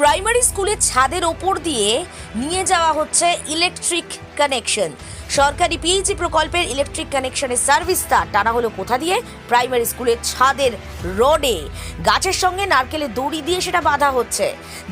Primary স্কুলের ছাদের ওপর দিয়ে নিয়ে যাওয়া হচ্ছে ইলেকট্রিক কানেকশন। সরকারি পিএইচি প্রকল্পের ইলেকট্রিক কানেকশনের সার্ভিস তার। টানা হলো কোথা দিয়ে? প্রাইমারি স্কুলের ছাদের রডে। গাছের সঙ্গে নারকেলের দড়ি দিয়ে সেটা বাঁধা হচ্ছে।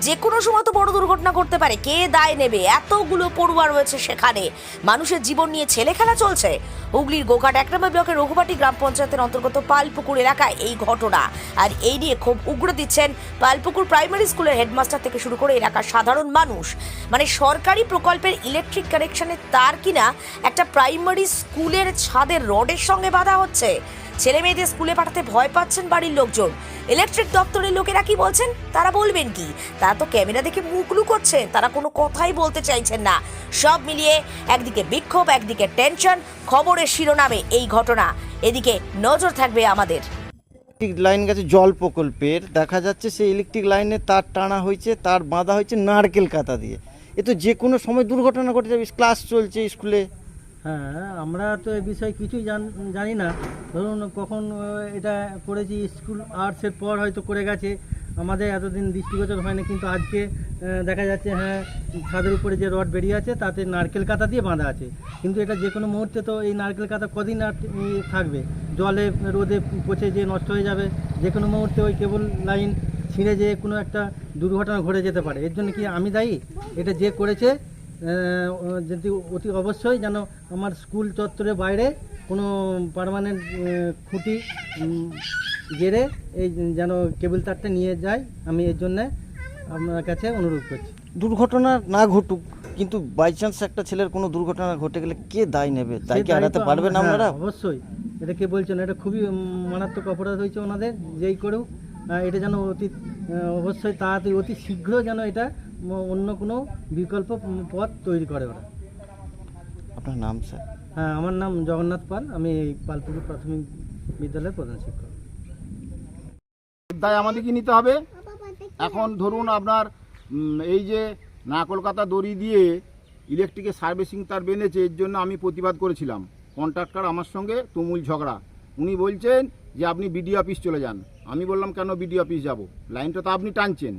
যে কোনো সময় তো বড় দুর্ঘটনা করতে পারে। কে দায় নেবে? এতগুলো পড়ুয়া রয়েছে সেখানে। মানুষের জীবন নিয়ে ছেলে খেলা চলছে। হুগলির গোঘাট এক নম্বর ব্লকের রঘুবাটি গ্রাম পঞ্চায়েতের অন্তর্গত পালপুকুর এলাকায় এই ঘটনা। আর এই নিয়ে খুব উগ্র দিচ্ছেন পালপুকুর প্রাইমারি স্কুলের হেডমাস্টার থেকে শুরু করে এলাকার সাধারণ মানুষ। মানে সরকারি প্রকল্পের ইলেকট্রিক কানেকশনের তার কিনা একটা প্রাইমারি স্কুলের ছাদের রডের সঙ্গে বাঁধা হচ্ছে। ছেলে মেয়েদের স্কুলে পাঠাতে ভয় পাচ্ছেন বাড়ির লোকজন। ইলেকট্রিক দপ্তরের লোকেরা কি বলছেন? তারা বলবেন কি? তারা তো ক্যামেরা দেখে মুখ লুকোচ্ছেন তারা কোনো কথাই বলতে চাইছেন না। সব মিলিয়ে একদিকে বিক্ষোভ, একদিকে টেনশন, খবরের শিরোনামে এই ঘটনা। এদিকে নজর থাকবে আমাদের। ইলেকট্রিক লাইন গেছে জল প্রকল্পের। দেখা যাচ্ছে সেই ইলেকট্রিক লাইনে তার টানা হয়েছে, তার বাঁধা হয়েছে নারকেল কাতা দিয়ে। এ তো যে কোনো সময় দুর্ঘটনা ঘটে যাবে। ক্লাস চলছে স্কুলে। হ্যাঁ আমরা তো এ বিষয়ে কিছুই জান- না। ধরুন কখন এটা করেছি, স্কুল আর্টসের পর হয়তো করে গেছে। আমাদের এতদিন দৃষ্টিগোচর হয়নি, কিন্তু আজকে দেখা যাচ্ছে হ্যাঁ ছাদের উপরে যে রড বেরিয়ে আছে, তাতে নারকেল কাতা দিয়ে বাঁধা আছে। কিন্তু এটা যে কোনো মুহূর্তে তো এই নারকেল কাতা কদিন আর থাকবে। জলে, রোদে পচে যে নষ্ট হয়ে যাবে। যে কোনো মুহূর্তে ওই কেবল লাইন ছিঁড়ে যেয়ে কোনো একটা দুর্ঘটনা ঘটে যেতে পারে। এর জন্য কি আমি দায়ী? এটা যে করেছে যদি অতি অবশ্যই যেন আমার স্কুল চত্বরের বাইরে কোনো পার্মানেন্ট খুঁটি গেড়ে এই যেন কেবল তারটা নিয়ে যায় আমি এর জন্যে আপনার কাছে অনুরোধ করছি। দুর্ঘটনা না ঘটুক কিন্তু বাই চান্স একটা ছেলের কোনো দুর্ঘটনা ঘটে গেলে কে দায় নেবে? তাই সে কি এড়াতে দায়িত্ব পারবেন আম- আপনারা? হ্যাঁ, অবশ্যই। এটা কে বলছেন? এটা খুবই মারাত্মক অপরাধ হয়েছে ওনাদের যেই করেও এটা যেন অতি অবশ্যই তাড়াতাড়ি অতি শীঘ্র যেন এটা অন্য কোনো বিকল্প পথ তৈরি করে ওরা। আপনার নাম স্যার? হ্যাঁ আমার নাম জগন্নাথ পাল। আমি এই পালপুকুর প্রাথমিক বিদ্যালয়ের প্রধান শিক্ষক। দায় আমাদেরকে নিতে হবে। এখন ধরুন আপনার এই যে না কলকাতা দড়ি দিয়ে ইলেকট্রিকের সার্ভিসিং তার বেঁধেছে এর জন্য আমি প্রতিবাদ করেছিলাম। কন্ট্রাক্টর আমার সঙ্গে তুমুল ঝগড়া। উনি বলছেন যে আপনি বিডিও অফিস চলে যান। আমি বললাম, কেন বিডিও অফিস যাব? লাইনটা তো আপনি টানছেন।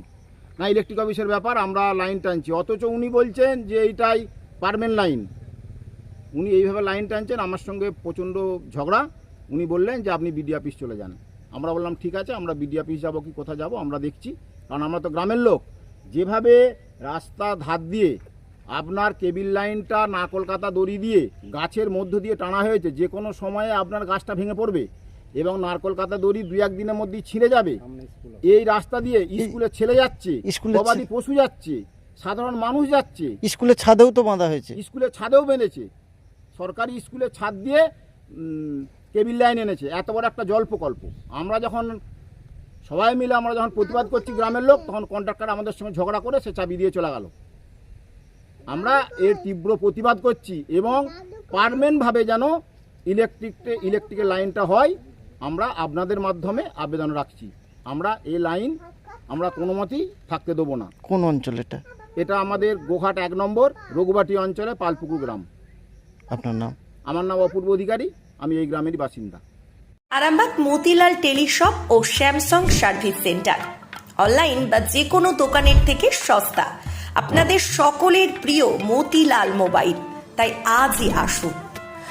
না ইলেকট্রিক অফিসের ব্যাপার, আমরা লাইন টানছি। অথচ উনি বলছেন যে এইটাই পারমেন্ট লাইন উনি এইভাবে লাইন টানছেন, আমার সঙ্গে প্রচণ্ড ঝগড়া। উনি বললেন যে, আপনি বিডি অফিস চলে যান। আমরা বললাম, ঠিক আছে, আমরা বিডি অফিস যাব কি, কোথায় যাব? আমরা দেখছি। কারণ আমরা তো গ্রামের লোক। যেভাবে রাস্তা ধার দিয়ে আপনার কেবিল লাইনটা না কলকাতা দড়ি দিয়ে গাছের মধ্য দিয়ে টানা হয়েছে, যে কোনো সময়ে আপনার গাছটা ভেঙে পড়বে। এবং নারকল কাতা দড়ি দুই এক দিনের মধ্যেই ছিঁড়ে যাবে। এই রাস্তা দিয়ে স্কুলের ছেলে যাচ্ছে গবাদি পশু যাচ্ছে সাধারণ মানুষ যাচ্ছে। স্কুলের ছাদেও তো বাঁধা হয়েছে। স্কুলের ছাদেও বেঁধেছে। সরকারি স্কুলের ছাদ দিয়ে কেবিল লাইন এনেছে। এত বড় একটা জল প্রকল্প। আমরা যখন সবাই মিলে আমরা যখন প্রতিবাদ করছি গ্রামের লোক তখন কন্ট্রাক্টর আমাদের সঙ্গে ঝগড়া করে সে চাবি দিয়ে চলে গেল। আমরা এর তীব্র প্রতিবাদ করছি এবং পারমেন্টভাবে যেন ইলেকট্রিক ইলেকট্রিকের লাইনটা হয়। আমরা আপনাদের মাধ্যমে আবেদন রাখছি। আমরা এই লাইন আমরা কোনো মতেই থাকতে দেবো না। কোন অঞ্চল এটা এটা আমাদের গোঘাট এক নম্বর রঘুবাটি অঞ্চলে পালপুকুর গ্রাম। আপনার নাম? আমার নাম অপূর্ব অধিকারী আমি এই গ্রামেরই বাসিন্দা। আরামবাগ মতিলাল টেলিশপ ও স্যামসাং সার্ভিস সেন্টার। অনলাইন বা যে কোনো দোকানের থেকে সস্তা। আপনাদের সকলের প্রিয় মতিলাল মোবাইল। তাই আজই আসুন।